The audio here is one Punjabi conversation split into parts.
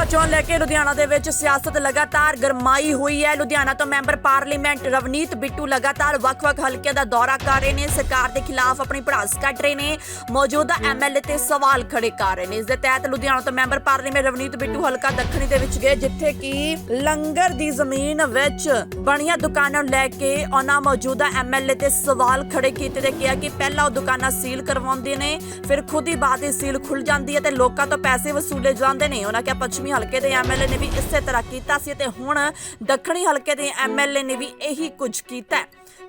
ਉਪ ਚੋਣ ਲੈ ਕੇ ਲੁਧਿਆਣਾ ਦੇ ਵਿੱਚ ਸਿਆਸਤ ਲਗਾਤਾਰ ਗਰਮਾਈ ਹੋਈ ਹੈ। ਲੁਧਿਆਣਾ ਤੋਂ ਮੈਂਬਰ ਪਾਰਲੀਮੈਂਟ ਰਵਨੀਤ ਬਿੱਟੂ ਲਗਾਤਾਰ ਵੱਖ-ਵੱਖ ਹਲਕਿਆਂ ਦਾ ਦੌਰਾ ਕਰ ਰਹੇ ਨੇ। ਸਰਕਾਰ ਦੇ ਖਿਲਾਫ ਆਪਣੀ ਭੜਾਸ ਕੱਢ ਰਹੇ ਨੇ। ਮੌਜੂਦਾ ਐਮਐਲਏ ਤੇ ਸਵਾਲ ਖੜੇ ਕਰ ਰਹੇ ਨੇ। ਇਸ ਦੇ ਤਹਿਤ ਲੁਧਿਆਣਾ ਤੋਂ ਮੈਂਬਰ ਪਾਰਲੀਮੈਂਟ ਰਵਨੀਤ ਬਿੱਟੂ ਹਲਕਾ ਦੱਖਣੀ ਦੇ ਵਿੱਚ ਗਏ ਜਿੱਥੇ ਕਿ ਲੰਗਰ ਦੀ ਜ਼ਮੀਨ ਵਿੱਚ ਬਣੀਆਂ ਦੁਕਾਨਾਂ ਨੂੰ ਲੈ ਕੇ ਉਹਨਾਂ ਮੌਜੂਦਾ ਐਮਐਲਏ ਤੇ ਸਵਾਲ ਖੜੇ ਕੀਤੇ ਤੇ ਕਿਹਾ ਕਿ ਪਹਿਲਾਂ ਉਹ ਦੁਕਾਨਾਂ ਸੀਲ ਕਰਵਾਉਂਦੇ ਨੇ ਫਿਰ ਖੁਦ ਹੀ ਬਾਅਦ ਹੀ ਸੀਲ ਖੁੱਲ ਜਾਂਦੀ ਹੈ ਤੇ ਲੋਕਾਂ ਤੋਂ ਪੈਸੇ ਵਸੂਲੇ ਜਾਂਦੇ ਨੇ। ਉਹਨਾਂ ਕਿਹਾ ਪੱਛਮੀ ਹਲਕੇ ਦੇ ਐਮਐਲਏ ਨੇ ਵੀ ਇਸੇ ਤਰ੍ਹਾਂ ਕੀਤਾ ਸੀ ਤੇ ਹੁਣ ਦੱਖਣੀ ਹਲਕੇ ਦੇ ਐਮਐਲਏ ਨੇ ਵੀ ਇਹੀ ਕੁਝ ਕੀਤਾ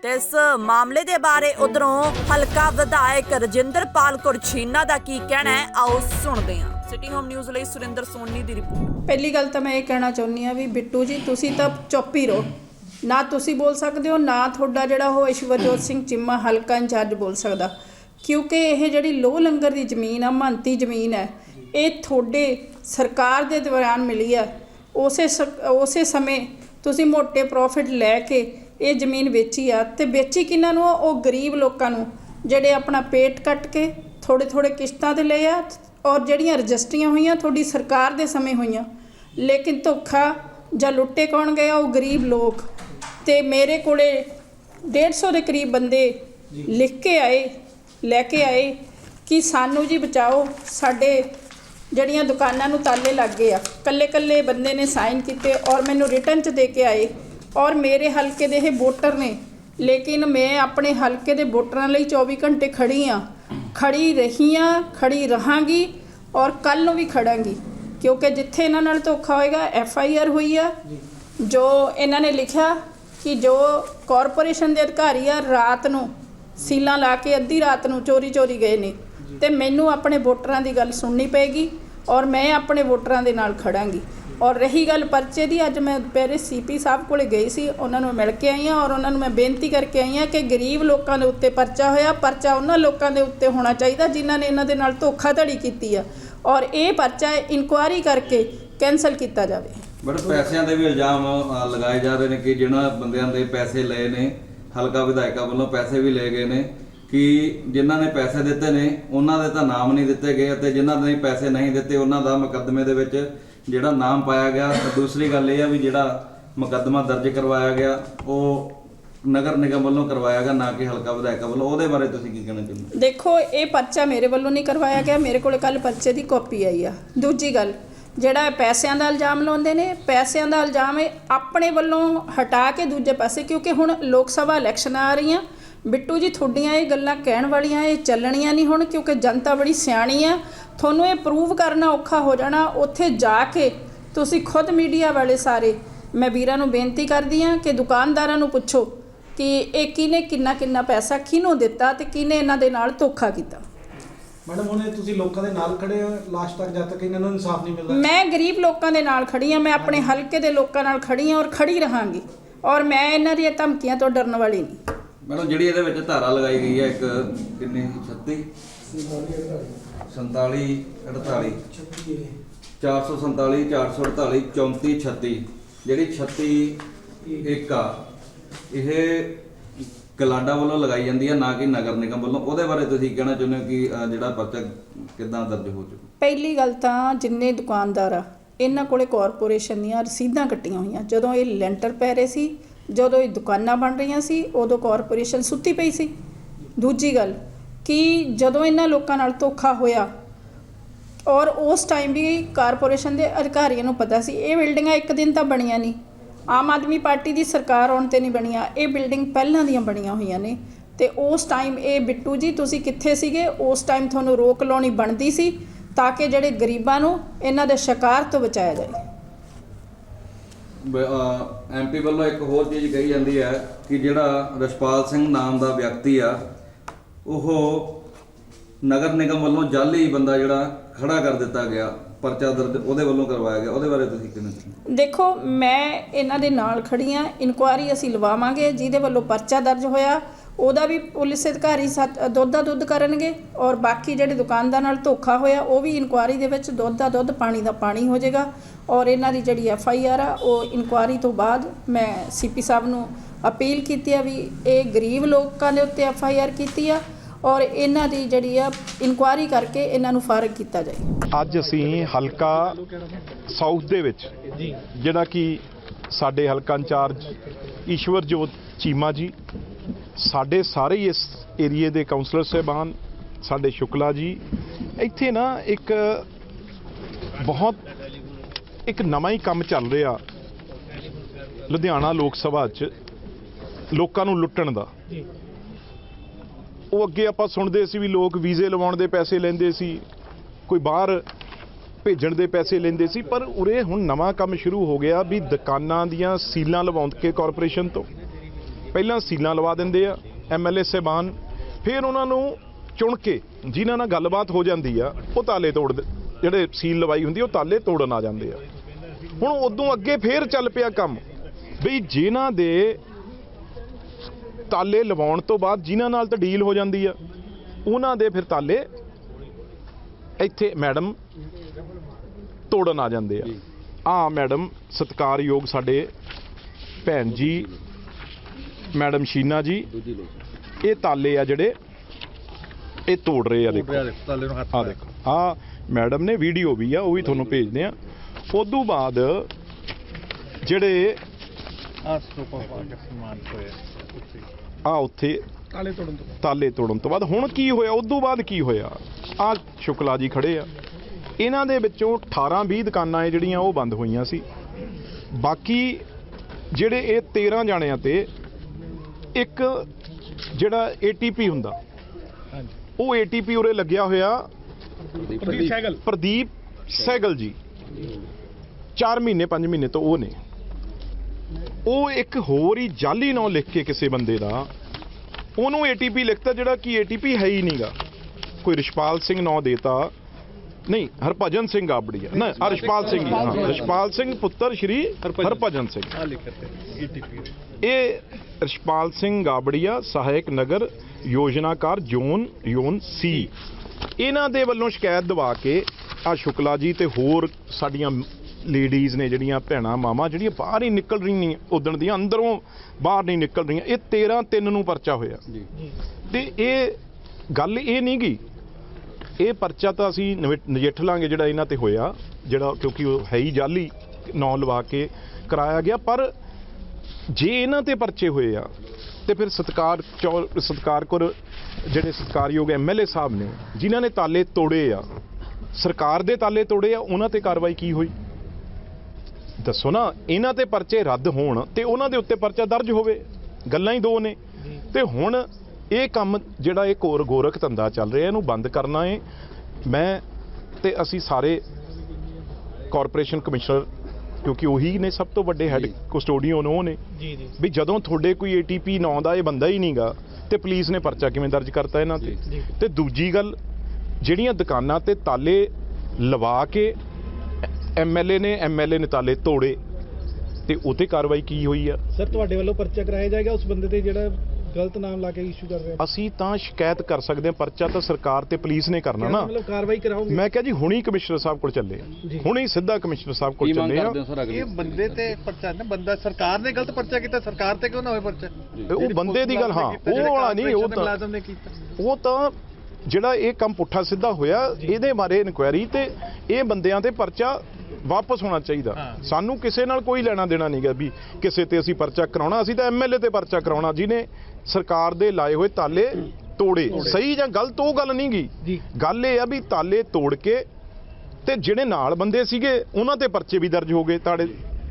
ਤੇ ਇਸ ਮਾਮਲੇ ਦੇ ਬਾਰੇ ਉਧਰੋਂ ਹਲਕਾ ਵਿਧਾਇਕ ਰਜਿੰਦਰਪਾਲ ਕੁਰਛੀਨਾ ਦਾ ਕੀ ਕਹਿਣਾ ਹੈ, ਆਓ ਸੁਣਦੇ ਹਾਂ। ਸਿਟੀ ਹੋਮ ਨਿਊਜ਼ ਲਈ ਸੁਰਿੰਦਰ ਸੋਨੀ ਦੀ ਰਿਪੋਰਟ। ਪਹਿਲੀ ਗੱਲ ਤਾਂ ਮੈਂ ਇਹ ਕਹਿਣਾ ਚਾਹੁੰਦੀ ਆ ਵੀ ਬਿੱਟੂ ਜੀ, ਤੁਸੀਂ ਤਾਂ ਚੁੱਪ ਹੀ ਰਹੋ। ਨਾ ਤੁਸੀਂ ਬੋਲ ਸਕਦੇ ਹੋ, ਨਾ ਤੁਹਾਡਾ ਜਿਹੜਾ ਉਹ ਈਸ਼ਵਰਜੋਤ ਸਿੰਘ ਚਿੰਮਾ ਹਲਕਾ ਇੰਚਾਰਜ ਬੋਲ ਸਕਦਾ। ਕਿਉਂਕਿ ਇਹ ਜਿਹੜੀ ਲੋਹ ਲੰਗਰ ਦੀ ਜ਼ਮੀਨ ਆ ਮਹੰਤੀ ਜ਼ਮੀਨ ਹੈ ਇਹ ਤੁਹਾਡੇ ਸਰਕਾਰ ਦੇ ਦੌਰਾਨ ਮਿਲੀ ਆ। ਉਸੇ ਉਸੇ ਸਮੇਂ ਤੁਸੀਂ ਮੋٹے ਪ੍ਰੋਫਿਟ ਲੈ ਕੇ ਇਹ ਜ਼ਮੀਨ ਵੇਚੀ ਆ ਤੇ ਵੇਚੀ ਕਿਹਨਾਂ ਨੂੰ? ਉਹ ਗਰੀਬ ਲੋਕਾਂ ਨੂੰ। ਜਿਹੜੇ ਆਪਣਾ ਪੇਟ ਕੱਟ ਕੇ ਥੋੜੇ ਥੋੜੇ ਕਿਸ਼ਤਾਂ ਤੇ ਲਏ ਆ ਔਰ ਜਿਹੜੀਆਂ ਰਜਿਸਟਰੀਆਂ ਹੋਈਆਂ ਤੁਹਾਡੀ ਸਰਕਾਰ ਦੇ ਸਮੇਂ ਹੋਈਆਂ। ਲੇਕਿਨ ਧੋਖਾ ਜਾਂ ਲੁੱਟੇ ਕੌਣ ਗਏ? ਉਹ ਗਰੀਬ ਲੋਕ। ਤੇ ਮੇਰੇ ਕੋਲੇ 150 ਦੇ ਕਰੀਬ ਬੰਦੇ ਲਿਖ ਕੇ ਆਏ ਲੈ ਕੇ ਆਏ ਕਿ ਸਾਨੂੰ ਜੀ ਬਚਾਓ ਸਾਡੇ ਜਿਹੜੀਆਂ ਦੁਕਾਨਾਂ ਨੂੰ ਤਾਲੇ ਲੱਗ ਗਏ ਆ। ਕੱਲੇ ਕੱਲੇ ਬੰਦੇ ਨੇ ਸਾਈਨ ਕੀਤੇ ਔਰ ਮੈਨੂੰ ਰਿਟਰਨ ਚ ਦੇ ਕੇ ਆਏ। ਔਰ ਮੇਰੇ ਹਲਕੇ ਦੇ ਇਹ ਵੋਟਰ ਨੇ, ਲੇਕਿਨ ਮੈਂ ਆਪਣੇ ਹਲਕੇ ਦੇ ਵੋਟਰਾਂ ਲਈ 24 ਘੰਟੇ ਖੜੀ ਆ। ਖੜੀ ਰਹੀ ਆ, ਖੜੀ ਰਹਾਂਗੀ ਔਰ ਕੱਲ ਨੂੰ ਵੀ ਖੜਾਂਗੀ। ਕਿਉਂਕਿ ਜਿੱਥੇ ਇਹਨਾਂ ਨਾਲ ਧੋਖਾ ਹੋਏਗਾ, ਐਫ ਆਈ ਆਰ ਹੋਈ ਆ। ਜੋ ਇਹਨਾਂ ਨੇ ਲਿਖਿਆ ਕਿ ਜੋ ਕਾਰਪੋਰੇਸ਼ਨ ਦੇ ਅਧਿਕਾਰੀ ਆ, ਰਾਤ ਨੂੰ ਸੀਲਾਂ ਲਾ ਕੇ ਅੱਧੀ ਰਾਤ ਨੂੰ ਚੋਰੀ ਚੋਰੀ ਗਏ ਨੇ। ਤੇ ਮੈਨੂੰ ਆਪਣੇ ਵੋਟਰਾਂ ਦੀ ਗੱਲ ਸੁਣਨੀ ਪਏਗੀ ਔਰ ਮੈਂ ਆਪਣੇ ਵੋਟਰਾਂ ਦੇ ਨਾਲ ਖੜਾਂਗੀ। ਔਰ ਰਹੀ ਗੱਲ ਪਰਚੇ ਦੀ, ਅੱਜ ਮੈਂ ਦੁਪਹਿਰੇ ਸੀਪੀ ਸਾਹਿਬ ਕੋਲੇ ਗਈ ਸੀ, ਉਹਨਾਂ ਨੂੰ ਮਿਲ ਕੇ ਆਈ ਹਾਂ ਔਰ ਉਹਨਾਂ ਨੂੰ ਮੈਂ ਬੇਨਤੀ ਕਰਕੇ ਆਈ ਹਾਂ ਕਿ ਗਰੀਬ ਲੋਕਾਂ ਦੇ ਉੱਤੇ ਪਰਚਾ ਹੋਇਆ, ਪਰਚਾ ਉਹਨਾਂ ਲੋਕਾਂ ਦੇ ਉੱਤੇ ਹੋਣਾ ਚਾਹੀਦਾ ਜਿਨ੍ਹਾਂ ਨੇ ਇਹਨਾਂ ਦੇ ਨਾਲ ਧੋਖਾਧੜੀ ਕੀਤੀ ਆ। ਔਰ ਇਹ ਪਰਚਾ ਇਨਕੁਆਇਰੀ ਕਰਕੇ ਕੈਨਸਲ ਕੀਤਾ ਜਾਵੇ। ਬਟ ਪੈਸਿਆਂ ਦੇ ਵੀ ਇਲਜ਼ਾਮ ਲਗਾਏ ਜਾ ਰਹੇ ਨੇ ਕਿ ਜਿਹਨਾਂ ਬੰਦਿਆਂ ਦੇ ਪੈਸੇ ਲਏ ਨੇ, ਹਲਕਾ ਵਿਧਾਇਕਾਂ ਵੱਲੋਂ ਪੈਸੇ ਵੀ ਲਏ ਗਏ ਨੇ ਕਿ ਜਿਨ੍ਹਾਂ ਨੇ ਪੈਸੇ ਦਿੱਤੇ ਨੇ, ਉਹਨਾਂ ਦੇ ਤਾਂ ਨਾਮ ਨਹੀਂ ਦਿੱਤੇ ਗਏ ਅਤੇ ਜਿਨ੍ਹਾਂ ਨੇ ਪੈਸੇ ਨਹੀਂ ਦਿੱਤੇ, ਉਹਨਾਂ ਦਾ ਮੁਕੱਦਮੇ ਦੇ ਵਿੱਚ ਜਿਹੜਾ ਨਾਮ ਪਾਇਆ ਗਿਆ। ਤੇ ਦੂਸਰੀ ਗੱਲ ਇਹ ਆ ਵੀ ਜਿਹੜਾ ਮੁਕੱਦਮਾ ਦਰਜ ਕਰਵਾਇਆ ਗਿਆ, ਉਹ ਨਗਰ ਨਿਗਮ ਵੱਲੋਂ ਕਰਵਾਇਆ ਗਿਆ, ਨਾ ਕਿ ਹਲਕਾ ਵਿਧਾਇਕਾਂ ਵੱਲੋਂ। ਉਹਦੇ ਬਾਰੇ ਤੁਸੀਂ ਕੀ ਕਹਿਣਾ ਚਾਹੁੰਦੇ ਦੇਖੋ, ਇਹ ਪਰਚਾ ਮੇਰੇ ਵੱਲੋਂ ਨਹੀਂ ਕਰਵਾਇਆ ਗਿਆ, ਮੇਰੇ ਕੋਲ ਕੱਲ ਪਰਚੇ ਦੀ ਕਾਪੀ ਆਈ ਆ। ਦੂਜੀ ਗੱਲ, ਜਿਹੜਾ ਪੈਸਿਆਂ ਦਾ ਇਲਜ਼ਾਮ ਲਾਉਂਦੇ ਨੇ, ਪੈਸਿਆਂ ਦਾ ਇਲਜ਼ਾਮ ਇਹ ਆਪਣੇ ਵੱਲੋਂ ਹਟਾ ਕੇ ਦੂਜੇ ਪਾਸੇ, ਕਿਉਂਕਿ ਹੁਣ ਲੋਕ ਸਭਾ ਇਲੈਕਸ਼ਨ ਆ ਰਹੀਆਂ ਬਿੱਟੂ ਜੀ ਤੁਹਾਡੀਆਂ ਇਹ ਗੱਲਾਂ ਕਹਿਣ ਵਾਲੀਆਂ ਇਹ ਚੱਲਣੀਆਂ ਨਹੀਂ ਹੁਣ ਕਿਉਂਕਿ ਜਨਤਾ ਬੜੀ ਸਿਆਣੀ ਆ। ਤੁਹਾਨੂੰ ਇਹ ਪ੍ਰੂਵ ਕਰਨਾ ਔਖਾ ਹੋ ਜਾਣਾ ਉੱਥੇ ਜਾ ਕੇ ਤੁਸੀਂ ਖੁਦ ਮੀਡੀਆ ਵਾਲੇ ਸਾਰੇ ਮੈਂ ਵੀਰਾਂ ਨੂੰ ਬੇਨਤੀ ਕਰਦੀ ਆ ਕਿ ਦੁਕਾਨਦਾਰਾਂ ਨੂੰ ਪੁੱਛੋ ਕਿ ਇਹ ਕਿਹਨੇ ਕਿੰਨਾ ਕਿੰਨਾ ਪੈਸਾ ਕਿਹਨੂੰ ਦਿੱਤਾ ਤੇ ਕਿਹਨੇ ਇਹਨਾਂ ਦੇ ਨਾਲ ਧੋਖਾ ਕੀਤਾ। ਮੈਡਮ ਹੁਣੇ ਤੁਸੀਂ ਲੋਕਾਂ ਦੇ ਨਾਲ ਖੜੇ ਹੋ ਲਾਸਟ ਤੱਕ ਜਦ ਤੱਕ ਇਹਨਾਂ ਨੂੰ ਇਨਸਾਫ ਨਹੀਂ ਮਿਲਦਾ। ਮੈਂ ਗਰੀਬ ਲੋਕਾਂ ਦੇ ਨਾਲ ਖੜੀ ਆ ਮੈਂ ਆਪਣੇ ਹਲਕੇ ਦੇ ਲੋਕਾਂ ਨਾਲ ਖੜੀ ਆ ਔਰ ਖੜੀ ਰਹਾਂਗੀ। ਔਰ ਮੈਂ ਇਹਨਾਂ ਦੀਆਂ ਧਮਕੀਆਂ ਤੋਂ ਡਰਨ ਵਾਲੀ ਨਹੀਂ। ਮੈਡਮ ਜਿਹੜੀ ਇਹਦੇ ਵਿੱਚ ਧਾਰਾ ਲਗਾਈ ਗਈ ਹੈ ਇੱਕ ਕਿੰਨੀ 36 47 48 447 448 34 36 ਜਿਹੜੀ 36 ਇੱਕ ਆ ਇਹ ਗਲਾਡਾ ਵੱਲੋਂ ਲਗਾਈ ਜਾਂਦੀ ਹੈ ਨਾ ਕਿ ਨਗਰ ਨਿਗਮ ਵੱਲੋਂ। ਉਹਦੇ ਬਾਰੇ ਤੁਸੀਂ ਕਹਿਣਾ ਚਾਹੁੰਦੇ ਹੋ ਕਿ ਅਹ, ਜਿਹੜਾ ਪਰਚਾ ਕਿੱਦਾਂ ਦਰਜ ਹੋ ਚੁੱਕਾ? ਪਹਿਲੀ ਗੱਲ ਤਾਂ ਜਿੰਨੇ ਦੁਕਾਨਦਾਰ ਆ ਇਹਨਾਂ ਕੋਲੇ ਕਾਰਪੋਰੇਸ਼ਨ ਦੀਆਂ ਰਸੀਦਾਂ ਕੱਟੀਆਂ ਹੋਈਆਂ। ਜਦੋਂ ਇਹ ਲੈਂਟਰ ਪੈ ਰਹੇ ਸੀ ਜਦੋਂ ਇਹ ਦੁਕਾਨਾਂ ਬਣ ਰਹੀਆਂ ਸੀ, ਉਦੋਂ ਕਾਰਪੋਰੇਸ਼ਨ ਸੁੱਤੀ ਪਈ ਸੀ। ਦੂਜੀ ਗੱਲ, ਕਿ ਜਦੋਂ ਇਹਨਾਂ ਲੋਕਾਂ ਨਾਲ ਧੋਖਾ ਹੋਇਆ, ਔਰ ਉਸ ਟਾਈਮ ਵੀ ਕਾਰਪੋਰੇਸ਼ਨ ਦੇ ਅਧਿਕਾਰੀਆਂ ਨੂੰ ਪਤਾ ਸੀ, ਇਹ ਬਿਲਡਿੰਗਾਂ ਇੱਕ ਦਿਨ ਤਾਂ ਬਣੀਆਂ ਨਹੀਂ। ਆਮ ਆਦਮੀ ਪਾਰਟੀ ਦੀ ਸਰਕਾਰ ਆਉਣ ਤੇ ਨਹੀਂ ਬਣੀਆਂ, ਇਹ ਬਿਲਡਿੰਗ ਪਹਿਲਾਂ ਦੀਆਂ ਬਣੀਆਂ ਹੋਈਆਂ ਨੇ। ਤੇ ਉਸ ਟਾਈਮ ਇਹ ਬਿੱਟੂ ਜੀ, ਤੁਸੀਂ ਕਿੱਥੇ ਸੀਗੇ? ਉਸ ਟਾਈਮ ਤੁਹਾਨੂੰ ਰੋਕ ਲਾਉਣੀ ਬਣਦੀ ਸੀ, ਤਾਂ ਕਿ ਜਿਹੜੇ ਗਰੀਬਾਂ ਨੂੰ ਇਹਨਾਂ ਦੇ ਸ਼ਿਕਾਰ ਤੋਂ ਬਚਾਇਆ ਜਾਏ। ਐਮਪੀ ਵੱਲੋਂ ਇੱਕ ਹੋਰ ਚੀਜ਼ ਕਹੀ ਜਾਂਦੀ ਹੈ ਕਿ ਜਿਹੜਾ ਰਸ਼ਪਾਲ ਸਿੰਘ ਨਾਮ ਦਾ ਵਿਅਕਤੀ ਆ, ਉਹ ਨਗਰ ਨਿਗਮ ਵੱਲੋਂ ਜਾਲੀ ਬੰਦਾ ਜਿਹੜਾ ਖੜਾ ਕਰ ਦਿੱਤਾ ਗਿਆ, ਪਰਚਾ ਦਰਜ ਉਹਦੇ ਵੱਲੋਂ ਕਰਵਾਇਆ ਗਿਆ, ਉਹਦੇ ਬਾਰੇ ਤੁਸੀਂ ਕਿਵੇਂ ਦੇਖੋ, ਮੈਂ ਇਹਨਾਂ ਦੇ ਨਾਲ ਖੜੀ ਆ ਇਨਕੁਆਇਰੀ ਅਸੀਂ ਲਵਾਵਾਂਗੇ, ਜਿਹਦੇ ਵੱਲੋਂ ਪਰਚਾ ਦਰਜ ਹੋਇਆ, ਉਹਦਾ ਵੀ ਪੁਲਿਸ ਅਧਿਕਾਰੀ ਦੁੱਧ ਦਾ ਦੁੱਧ ਕਰਨਗੇ, ਔਰ ਬਾਕੀ ਜਿਹੜੇ ਦੁਕਾਨਦਾਰ ਨਾਲ ਧੋਖਾ ਹੋਇਆ, ਉਹ ਵੀ ਇਨਕੁਆਇਰੀ ਦੇ ਵਿੱਚ ਦੁੱਧ ਦਾ ਦੁੱਧ, ਪਾਣੀ ਦਾ ਪਾਣੀ ਹੋ ਜਾਏਗਾ। ਔਰ ਇਹਨਾਂ ਦੀ ਜਿਹੜੀ ਐਫ ਆਈ ਆਰ ਆ ਉਹ ਇਨਕੁਆਇਰੀ ਤੋਂ ਬਾਅਦ ਮੈਂ ਸੀਪੀ ਸਾਹਿਬ ਨੂੰ ਅਪੀਲ ਕੀਤੀ ਆ ਵੀ ਇਹ ਗਰੀਬ ਲੋਕਾਂ ਦੇ ਉੱਤੇ ਐਫ ਆਈ ਆਰ ਕੀਤੀ ਆ ਔਰ ਇਹਨਾਂ ਦੀ ਜਿਹੜੀ ਆ ਇਨਕੁਆਇਰੀ ਕਰਕੇ ਇਹਨਾਂ ਨੂੰ ਫਾਰਗ ਕੀਤਾ ਜਾਏ। ਅੱਜ ਅਸੀਂ ਹਲਕਾ ਸਾਊਥ ਦੇ ਵਿੱਚ ਜਿਹੜਾ ਕਿ ਸਾਡੇ ਹਲਕਾ ਇੰਚਾਰਜ ਈਸ਼ਵਰਜੋਤ ਚੀਮਾ ਜੀ ਸਾਡੇ ਸਾਰੇ ਹੀ ਇਸ ਏਰੀਏ ਦੇ ਕਾਉਂਸਲਰ ਸਾਹਿਬਾਨ ਸਾਡੇ ਸ਼ੁਕਲਾ ਜੀ ਇੱਥੇ ਨਾ ਇੱਕ ਬਹੁਤ ਇੱਕ ਨਵਾਂ ਹੀ ਕੰਮ ਚੱਲ ਰਿਹਾ ਲੁਧਿਆਣਾ ਲੋਕ ਸਭਾ 'ਚ ਲੋਕਾਂ ਨੂੰ ਲੁੱਟਣ ਦਾ। ਉਹ ਅੱਗੇ ਆਪਾਂ ਸੁਣਦੇ ਸੀ ਵੀ ਲੋਕ ਵੀਜ਼ੇ ਲਵਾਉਣ ਦੇ ਪੈਸੇ ਲੈਂਦੇ ਸੀ ਕੋਈ ਬਾਹਰ ਭੇਜਣ ਦੇ ਪੈਸੇ ਲੈਂਦੇ ਸੀ ਪਰ ਉਰੇ ਹੁਣ ਨਵਾਂ ਕੰਮ ਸ਼ੁਰੂ ਹੋ ਗਿਆ ਵੀ ਦੁਕਾਨਾਂ ਦੀਆਂ ਸੀਲਾਂ ਲਵਾਉਣ ਕੇ ਕਾਰਪੋਰੇਸ਼ਨ ਤੋਂ। ਪਹਿਲਾਂ ਸੀਲਾਂ ਲਵਾ ਦਿੰਦੇ ਆ ਐਮਐਲਏ ਸਾਹਿਬਾਨ ਫਿਰ ਉਹਨਾਂ ਨੂੰ ਚੁਣ ਕੇ ਜਿਨ੍ਹਾਂ ਨਾਲ ਗੱਲਬਾਤ ਹੋ ਜਾਂਦੀ ਆ ਉਹ ਤਾਲੇ ਤੋੜ ਜਿਹੜੇ ਸੀਲ ਲਵਾਈ ਹੁੰਦੀ ਉਹ ਤਾਲੇ ਤੋੜਨ ਆ ਜਾਂਦੇ ਆ। ਹੁਣ ਉਦੋਂ ਅੱਗੇ ਫੇਰ ਚੱਲ ਪਿਆ ਕੰਮ। ਵੀ ਜਿਨ੍ਹਾਂ ਦੇ ਤਾਲੇ ਲਵਾਉਣ ਤੋਂ ਬਾਅਦ ਜਿਨ੍ਹਾਂ ਨਾਲ ਤਾਂ ਡੀਲ ਹੋ ਜਾਂਦੀ ਆ ਉਹਨਾਂ ਦੇ ਫਿਰ ਤਾਲੇ ਇੱਥੇ ਮੈਡਮ ਤੋੜਨ ਆ ਜਾਂਦੇ ਆ। ਆ ਮੈਡਮ ਸਤਿਕਾਰਯੋਗ ਸਾਡੇ ਭੈਣ ਜੀ ਮੈਡਮ ਸ਼ੀਨਾ ਜੀ ਇਹ ਤਾਲੇ ਆ ਜਿਹੜੇ ਇਹ ਤੋੜ ਰਹੇ ਆ ਦੇਖੋ। ਆ ਦੇਖੋ ਆ ਮੈਡਮ ਨੇ ਵੀਡੀਓ ਵੀ ਆ ਉਹ ਵੀ ਤੁਹਾਨੂੰ ਭੇਜਦੇ ਆ। ਉਦੋਂ ਬਾਅਦ ਜਿਹੜੇ ਆ ਉੱਥੇ। ਤਾਲੇ ਤੋੜਨ ਤੋਂ ਤਾਲੇ ਤੋੜਨ ਤੋਂ ਬਾਅਦ ਹੁਣ ਕੀ ਹੋਇਆ? ਉਦੋਂ ਬਾਅਦ ਕੀ ਹੋਇਆ? ਆ ਸ਼ੁਕਲਾ ਜੀ ਖੜੇ ਆ। ਇਹਨਾਂ ਦੇ ਵਿੱਚੋਂ 18 20 ਦੁਕਾਨਾਂ ਇਹ ਜਿਹੜੀਆਂ ਉਹ ਬੰਦ ਹੋਈਆਂ ਸੀ। ਬਾਕੀ ਜਿਹੜੇ ਇਹ 13 ਜਾਣਿਆਂ ਤੇ ਇੱਕ ਜਿਹੜਾ ATP ਹੁੰਦਾ ਉਹ ATP ਉਰੇ ਲੱਗਿਆ ਹੋਇਆ ਪ੍ਰਦੀਪ ਸਹਿਗਲ ਪ੍ਰਦੀਪ ਸਹਿਗਲ ਜੀ। 4 ਮਹੀਨੇ 5 ਮਹੀਨੇ ਤੋਂ ਉਹ ਨੇ। ਉਹ ਇੱਕ ਹੋਰ ਹੀ ਜਾਲੀ ਨਾਂ ਲਿਖ ਕੇ ਕਿਸੇ ਬੰਦੇ ਦਾ। ਉਹਨੂੰ ATP ਲਿਖਤਾ ਜਿਹੜਾ ਕਿ ATP ਹੈ ਹੀ ਨਹੀਂਗਾ। ਕੋਈ ਰਿਸ਼ਪਾਲ ਸਿੰਘ ਨਾਂ ਦੇਤਾ। ਨਹੀਂ ਹਰਭਜਨ ਸਿੰਘ ਗਾਬੜੀਆ ਨਾ ਹਰਸ਼ਪਾਲ ਸਿੰਘ ਹਾਂ ਰਿਸ਼ਪਾਲ ਸਿੰਘ ਪੁੱਤਰ ਸ਼੍ਰੀ ਹਰਭਜਨ। ਸਿੰਘ। ਇਹ ਰਿਸ਼ਪਾਲ ਸਿੰਘ ਗਾਬੜੀਆ ਸਹਾਇਕ ਨਗਰ ਯੋਜਨਾਕਾਰ ਜ਼ੋਨ ਯੋਨ ਸੀ। ਇਹਨਾਂ ਦੇ ਵੱਲੋਂ ਸ਼ਿਕਾਇਤ ਦਵਾ ਕੇ ਆ ਸ਼ੁਕਲਾ ਜੀ ਤੇ ਹੋਰ ਸਾਡੀਆਂ ਲੇਡੀਜ਼ ਨੇ ਜਿਹੜੀਆਂ ਭੈਣਾਂ ਮਾਵਾਂ ਜਿਹੜੀਆਂ ਬਾਹਰ ਹੀ ਨਿਕਲ ਰਹੀਆਂ ਉਦਣ ਦੀਆਂ ਅੰਦਰੋਂ ਬਾਹਰ ਨਹੀਂ ਨਿਕਲ ਰਹੀਆਂ। ਇਹ 13 3 ਨੂੰ ਪਰਚਾ ਹੋਇਆ। ਤੇ ਇਹ ਗੱਲ ਇਹ ਨਹੀਂ ਗੀ। ਇਹ ਪਰਚਾ ਤਾਂ ਅਸੀਂ ਨਜਿੱਠ ਲਾਂਗੇ ਜਿਹੜਾ ਇਹਨਾਂ ਤੇ ਹੋਇਆ ਜਿਹੜਾ ਕਿਉਂਕਿ ਉਹ ਹੈ ਹੀ ਜਾਲੀ ਨਾਂ ਲਵਾ ਕੇ ਕਰਾਇਆ ਗਿਆ। ਪਰ ਜੇ ਇਹਨਾਂ ਤੇ ਪਰਚੇ ਹੋਏ ਆ ਤੇ ਫਿਰ ਸਤਕਾਰ ਚੌ- ਸਤਕਾਰਪੁਰ ਜਿਹੜੇ ਸਤਕਾਰਯੋਗ ਐਮਐਲਏ ਸਾਹਿਬ ਨੇ ਜਿਨ੍ਹਾਂ ਨੇ ਤਾਲੇ ਤੋੜੇ ਆ ਸਰਕਾਰ ਦੇ ਤਾਲੇ ਤੋੜੇ ਆ ਉਹਨਾਂ ਤੇ ਕਾਰਵਾਈ ਕੀ ਹੋਈ? ਦੱਸੋ ਨਾ ਇਹਨਾਂ ਤੇ ਪਰਚੇ ਰੱਦ ਹੋਣ ਤੇ ਉਹਨਾਂ ਦੇ ਉੱਤੇ ਪਰਚਾ ਦਰਜ ਹੋਵੇ ਗੱਲਾਂ ਹੀ ਦੋ ਨੇ। ਤੇ ਹੁਣ ਇਹ ਕੰਮ ਜਿਹੜਾ ਇਹ ਕੋਰ ਗੋਰਖ ਧੰਦਾ ਚੱਲ ਰਿਹਾ ਇਹਨੂੰ ਬੰਦ ਕਰਨਾ ਹੈ ਮੈਂ ਤੇ ਅਸੀਂ ਸਾਰੇ ਕਾਰਪੋਰੇਸ਼ਨ ਕਮਿਸ਼ਨਰ ਕਿਉਂਕਿ ਉਹੀ ਨੇ ਸਭ ਤੋਂ ਵੱਡੇ ਹੈੱਡ ਕਸਟੋਡੀਅਨ ਉਹ ਨੇ। ਜੀ ਜੀ। ਵੀ ਜਦੋਂ ਤੁਹਾਡੇ ਕੋਈ ਏਟੀਪੀ ਨਾਂ ਦਾ ਇਹ ਬੰਦਾ ਹੀ ਨਹੀਂਗਾ ਤੇ ਪੁਲਿਸ ਨੇ ਪਰਚਾ ਕਿਵੇਂ ਦਰਜ ਕਰਤਾ ਇਹਨਾਂ ਤੇ? ਤੇ ਦੂਜੀ ਗੱਲ ਜਿਹੜੀਆਂ ਦੁਕਾਨਾਂ ਤੇ ਤਾਲੇ ਲਵਾ ਕੇ ਐਮਐਲਏ ਨੇ ਐਮਐਲਏ ਨੇ ਤਾਲੇ ਤੋੜੇ ਤੇ ਉਤੇ ਕਾਰਵਾਈ ਕੀ ਹੋਈ ਆ? ਸਰ ਤੁਹਾਡੇ ਵੱਲੋਂ ਪਰਚਾ ਕਰਾਇਆ ਜਾਏਗਾ ਉਸ ਬੰਦੇ ਤੇ ਜਿਹੜਾ ਗਲਤ ਨਾਮ ਲਾ ਕੇ ਇਸ਼ੂ ਕਰ ਰਿਹਾ? ਅਸੀਂ ਤਾਂ ਸ਼ਿਕਾਇਤ ਕਰ ਸਕਦੇ ਹਾਂ ਪਰਚਾ ਤਾਂ ਸਰਕਾਰ ਤੇ ਪੁਲਿਸ ਨੇ ਕਰਨਾ ਨਾ। ਮਤਲਬ ਕਾਰਵਾਈ ਕਰਾਓਗੇ? ਮੈਂ ਕਿਹਾ ਜੀ ਹੁਣੀ ਕਮਿਸ਼ਨਰ ਸਾਹਿਬ ਕੋਲ ਚੱਲੇ ਆ। ਹੁਣੀ ਸਿੱਧਾ ਕਮਿਸ਼ਨਰ ਸਾਹਿਬ ਕੋਲ ਚੱਲੇ ਆ। ਇਹ ਬੰਦੇ ਤੇ ਪਰਚਾ ਨਾ ਬੰਦਾ ਸਰਕਾਰ ਨੇ ਗਲਤ ਪਰਚਾ ਕੀਤਾ ਸਰਕਾਰ ਤੇ ਕਿਉਂ ਨਾ ਹੋਏ ਪਰਚਾ? ਉਹ ਬੰਦੇ ਦੀ ਗੱਲ ਹਾਂ ਉਹ ਵਾਲਾ ਨਹੀਂ ਉਹ ਤਾਂ ਮੁਲਾਜ਼ਮ ਨੇ ਕੀਤਾ। ਉਹ ਤਾਂ ਜਿਹੜਾ ਇਹ ਕੰਮ ਪੁੱਠਾ ਸਿੱਧਾ ਹੋਇਆ ਇਹਦੇ ਬਾਰੇ ਇਨਕੁਆਇਰੀ ਤੇ ਇਹ ਬੰਦਿਆਂ ਤੇ ਪਰਚਾ ਵਾਪਸ ਹੋਣਾ ਚਾਹੀਦਾ। ਸਾਨੂੰ ਕਿਸੇ ਨਾਲ ਕੋਈ ਲੈਣਾ ਦੇਣਾ ਨਹੀਂਗਾ ਵੀ ਕਿਸੇ ਤੇ ਅਸੀਂ ਪਰਚਾ ਕਰਾਉਣਾ ਅਸੀਂ ਤਾਂ ਐਮਐਲਏ ਤੇ ਪਰਚਾ ਕਰਾਉਣਾ ਜਿਹਨੇ ਸਰਕਾਰ ਦੇ ਲਾਏ ਹੋਏ ਤਾਲੇ ਤੋੜੇ। ਸਹੀ ਜਾਂ ਗਲਤ ਉਹ ਗੱਲ ਨਹੀਂ। ਗਈ ਗੱਲ ਇਹ ਆ ਵੀ ਤਾਲੇ ਤੋੜ ਕੇ ਤੇ ਜਿਹੜੇ ਨਾਲ ਬੰਦੇ ਸੀਗੇ ਉਹਨਾਂ ਤੇ ਪਰਚੇ ਵੀ ਦਰਜ ਹੋ ਗਏ ਤਾੜੇ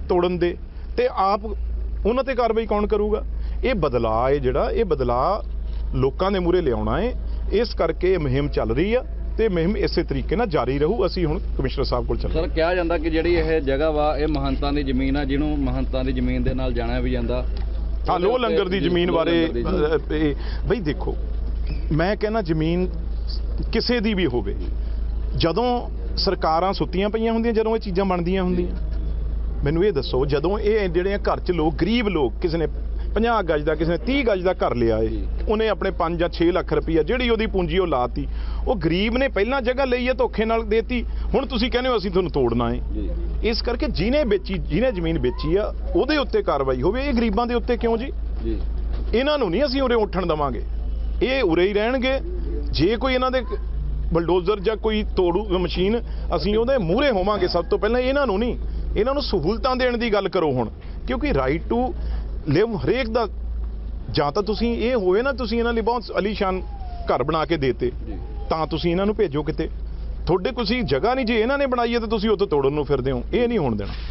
ਤੋੜਨ ਦੇ। ਤੇ ਆਪ ਉਹਨਾਂ ਤੇ ਕਾਰਵਾਈ ਕੌਣ ਕਰੂਗਾ? ਇਹ ਬਦਲਾਅ ਹੈ ਜਿਹੜਾ ਇਹ ਬਦਲਾਅ ਲੋਕਾਂ ਦੇ ਮੂਹਰੇ ਲਿਆਉਣਾ ਹੈ। ਇਸ ਕਰਕੇ ਇਹ ਮੁਹਿੰਮ ਚੱਲ ਰਹੀ ਆ ਤੇ ਮੁਹਿੰਮ ਇਸੇ ਤਰੀਕੇ ਨਾਲ ਜਾਰੀ ਰਹੂ। ਅਸੀਂ ਹੁਣ ਕਮਿਸ਼ਨਰ ਸਾਹਿਬ ਕੋਲ ਚੱਲ ਸਰ ਕਿਹਾ ਜਾਂਦਾ ਕਿ ਜਿਹੜੀ ਇਹ ਜਗ੍ਹਾ ਵਾ ਇਹ ਮਹੰਤਾਂ ਦੀ ਜ਼ਮੀਨ ਆ ਜਿਹਨੂੰ ਮਹੰਤਾਂ ਦੀ ਜ਼ਮੀਨ ਦੇ ਨਾਲ ਜਾਣਿਆ ਵੀ ਜਾਂਦਾ। ਹਾਂ ਲੋ ਲੰਗਰ ਦੀ ਜ਼ਮੀਨ ਬਾਰੇ ਬਈ ਦੇਖੋ ਮੈਂ ਕਹਿੰਦਾ ਜ਼ਮੀਨ ਕਿਸੇ ਦੀ ਵੀ ਹੋਵੇ ਜਦੋਂ ਸਰਕਾਰਾਂ ਸੁੱਤੀਆਂ ਪਈਆਂ ਹੁੰਦੀਆਂ ਜਦੋਂ ਇਹ ਚੀਜ਼ਾਂ ਬਣਦੀਆਂ ਹੁੰਦੀਆਂ ਮੈਨੂੰ ਇਹ ਦੱਸੋ ਜਦੋਂ ਇਹ ਜਿਹੜੇ ਘਰ 'ਚ ਲੋਕ ਗਰੀਬ ਲੋਕ ਕਿਸੇ ਨੇ 50 ਗਜ ਦਾ ਕਿਸੇ ਨੇ 30 ਗਜ ਦਾ ਘਰ ਲਿਆ ਏ। ਉਹਨੇ ਆਪਣੇ 5 ਜਾਂ 6 ਲੱਖ ਰੁਪਈਆ ਜਿਹੜੀ ਉਹਦੀ ਪੂੰਜੀ ਉਹ ਲਾਤੀ। ਉਹ ਗਰੀਬ ਨੇ ਪਹਿਲਾਂ ਜਗ੍ਹਾ ਲਈ ਹੈ ਧੋਖੇ ਨਾਲ ਦੇਤੀ। ਹੁਣ ਤੁਸੀਂ ਕਹਿੰਦੇ ਹੋ ਅਸੀਂ ਤੁਹਾਨੂੰ ਤੋੜਨਾ ਏ। ਇਸ ਕਰਕੇ ਜਿਹਨੇ ਵੇਚੀ ਜਿਹਨੇ ਜ਼ਮੀਨ ਵੇਚੀ ਆ ਉਹਦੇ ਉੱਤੇ ਕਾਰਵਾਈ ਹੋਵੇ। ਇਹ ਗਰੀਬਾਂ ਦੇ ਉੱਤੇ ਕਿਉਂ ਜੀ? ਇਹਨਾਂ ਨੂੰ ਨਹੀਂ ਅਸੀਂ ਉਰੇ ਉੱਠਣ ਦਵਾਂਗੇ। ਇਹ ਉਰੇ ਹੀ ਰਹਿਣਗੇ। ਜੇ ਕੋਈ ਇਹਨਾਂ ਦੇ ਬਲਡੋਜ਼ਰ ਜਾਂ ਕੋਈ ਤੋੜੂ ਮਸ਼ੀਨ ਅਸੀਂ ਉਹਦੇ ਮੂਹਰੇ ਹੋਵਾਂਗੇ ਸਭ ਤੋਂ ਪਹਿਲਾਂ। ਇਹਨਾਂ ਨੂੰ ਨਹੀਂ। ਇਹਨਾਂ ਨੂੰ ਸਹੂਲਤਾਂ ਦੇਣ ਦੀ ਗੱਲ ਕਰੋ ਹੁਣ। ਕਿਉਂਕਿ ਰਾਈਟ ਟੂ ਲਿਵ ਹਰੇਕ ਦਾ ਜਾਂ ਤਾਂ ਤੁਸੀਂ ਇਹ ਹੋਏ ਨਾ ਤੁਸੀਂ ਇਹਨਾਂ ਲਈ ਬਹੁਤ ਅਲੀਸ਼ਾਨ ਘਰ ਬਣਾ ਕੇ ਦੇਤੇ ਤਾਂ ਤੁਸੀਂ ਇਹਨਾਂ ਨੂੰ ਭੇਜੋ ਕਿਤੇ। ਤੁਹਾਡੇ ਕੋਈ ਜਗ੍ਹਾ ਨਹੀਂ ਜੇ ਇਹਨਾਂ ਨੇ ਬਣਾਈ ਹੈ ਤਾਂ ਤੁਸੀਂ ਉੱਥੇ ਤੋੜਨ ਨੂੰ ਫਿਰਦੇ ਹੋ ਇਹ ਨਹੀਂ ਹੋਣ ਦੇਣਾ।